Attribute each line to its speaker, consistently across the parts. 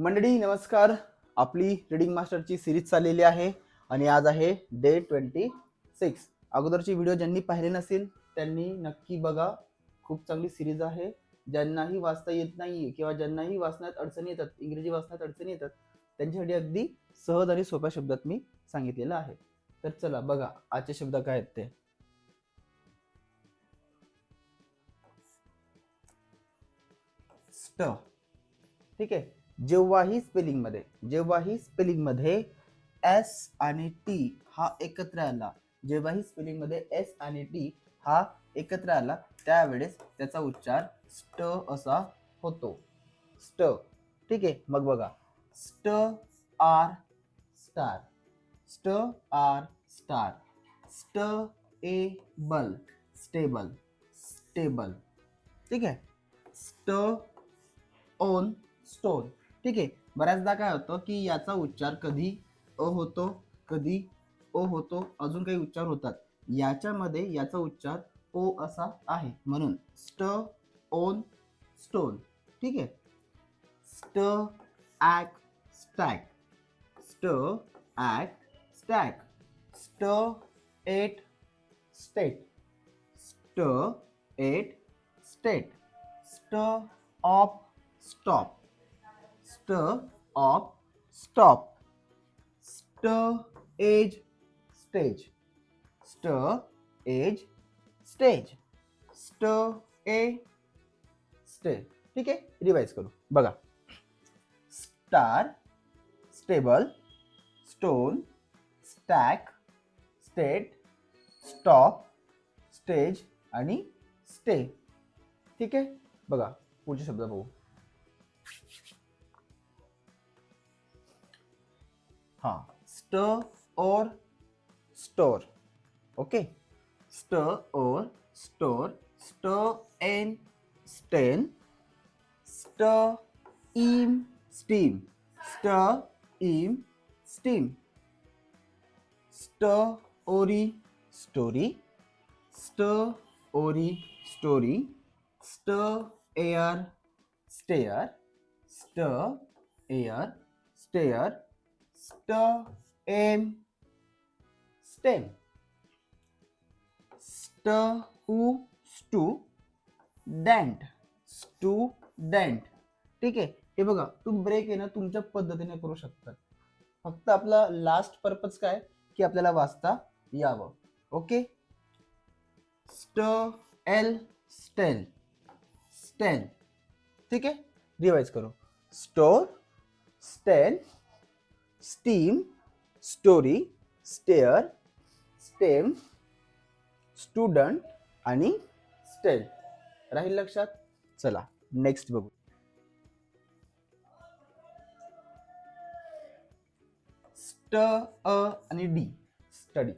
Speaker 1: मंडळी नमस्कार. आपली रिडिंग मास्टरची सिरीज चाललेली आहे आणि आज आहे डे ट्वेंटी सिक्स अगोदरची व्हिडिओ ज्यांनी पाहिले नसेल त्यांनी नक्की बघा. खूप चांगली सिरीज आहे. ज्यांनाही वाचता येत नाही किंवा ज्यांनाही वाचण्यात अडचणी येतात इंग्रजी वाचण्यात अडचणी येतात त्यांच्यासाठी अगदी सहज आणि सोप्या शब्दात मी सांगितलेलं आहे. तर चला बघा आजचे शब्द काय आहेत ते. स्ट. ठीक आहे? जेव्हाही स्पेलिंगमध्ये जेव्हाही स्पेलिंगमध्ये एस आणि टी हा एकत्र आला जेव्हाही स्पेलिंगमध्ये एस आणि टी हा एकत्र आला त्यावेळेस त्याचा उच्चार स्ट असा होतो. स्ट. ठीक आहे? मग बघा. St ar star. St ar star. St a ble. Stable. Stable. ठीक आहे? स्ट ओन स्टोन. ठीक आहे. बऱ्याचदा काय होतं की याचा उच्चार कधी अ होतो कधी ओ होतो अजून काही उच्चार होतात. याच्यामध्ये याचा उच्चार ओ असा आहे. म्हणून स्ट ओन स्टोन. ठीक आहे. St ack stack. St ack stack. St ate state. St ate state. St of stop. St of stop. St age stage. St age stage. St a stage ठीक आहे रिवाइज करू। बघा। Star stable stone stack state stop stage आणि stay ठीक आहे बघा, पुढचे शब्द बघू. हां. स्ट और स्टोर ओके स्ट और स्टोर स्ट एन स्टेन स्ट इम स्टीम स्ट इम steam st ory story st ory story st air stair st air stair st em stem. St u stu dent ठीक आहे? हे बघा तुम्ही ब्रेक आहे ना तुमच्या पद्धतीने करू शकता. फक्त आपला लास्ट पर्पज काय? की आपल्याला वाचता यावं. ओके स्ट एल स्टेल स्टेल ठीक आहे? रिवाइज करू. Store stale steam story stair stem student आणि स्टेल राहील लक्षात? चला नेक्स्ट बघू. स्ट अ आणि dy. Study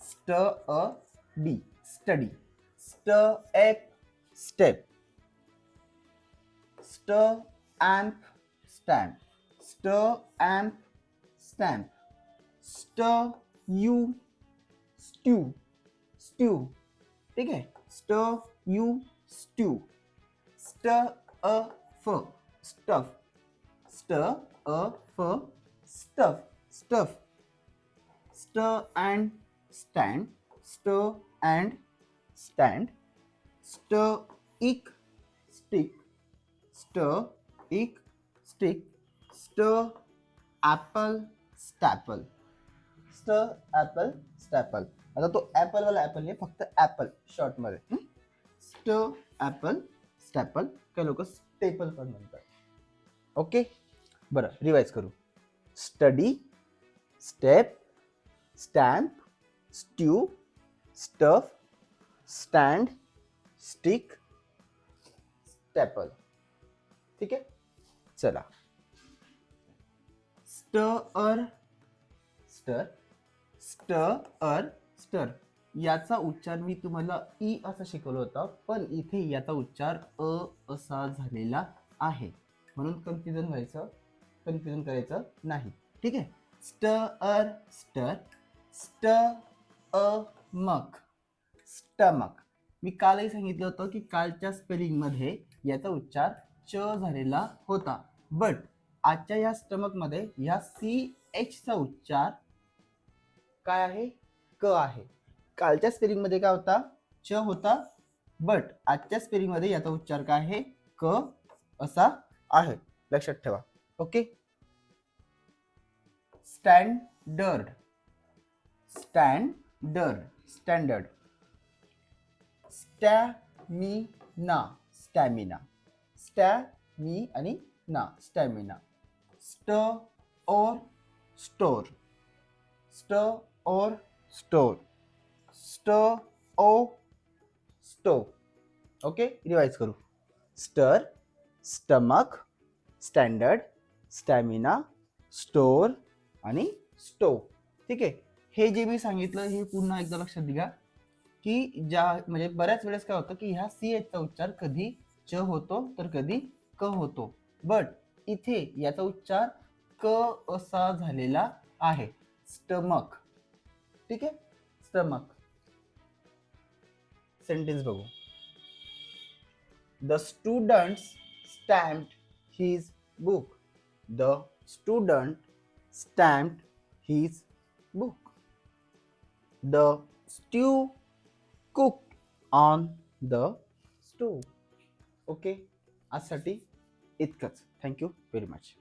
Speaker 1: st a dy. Study st ep step st amp stamp st amp stamp st u stew stew ठीक आहे st u stew st a f stuff st a f stuff stuff st and stand st and stand st ick stick st ick stick स्ट apple staple स्ट apple staple आता तो Apple वाला Apple नाही फक्त Apple शॉर्टमध्ये स्ट apple staple काही लोक स्टेपल पण म्हणतात ओके बरं रिवाइज करू। Study step stamp stew stuff stand stick staple ठीक आहे चला। स्टर. Stir stir stir. याचा उच्चार मी तुम्हाला ई असा शिकवलं होतं पण इथे याचा उच्चार अ असा झालेला आहे. म्हणून कन्फ्युजन व्हायचं कन्फ्युजन करायचं नाही. ठीक आहे? स्टर स्टर स्ट अ मक स्टमक. मी कालही सांगितलं होतं की कालच्या स्पेलिंगमध्ये याचा उच्चार च झालेला होता. बट आजच्या या स्टमकमध्ये ह्या या सी एच चा उच्चार काय आहे? क आहे. कालच्या स्पेलिंगमध्ये काय होता? च होता. बट आजच्या स्पेलिंगमध्ये याचा उच्चार काय आहे? क असा आहे. लक्षात ठेवा. Okay standard standard standard stamina stamina स्टॅमी आणि ना स्टॅमिना स्ट और स्टोर. स्ट और store. St o stow. Okay? Revise करू. Stir stomach standard stamina store आणि स्टो. ठीक आहे? हे जे मी सांगितलं हे पुन्हा एकदा लक्षात घ्या की ज्या म्हणजे बऱ्याच वेळेस काय होतं की ह्या सी एचचा उच्चार कधी च होतो तर कधी क होतो. बट इथे याचा उच्चार क असा झालेला आहे. स्टमक. ठीक आहे? स्टमक. सेंटेन्स बघू. The student stamped his book. The student stamped his book. The stew cook on the stew. Okay? आजसाठी इतकंच थँक्यू व्हेरी मच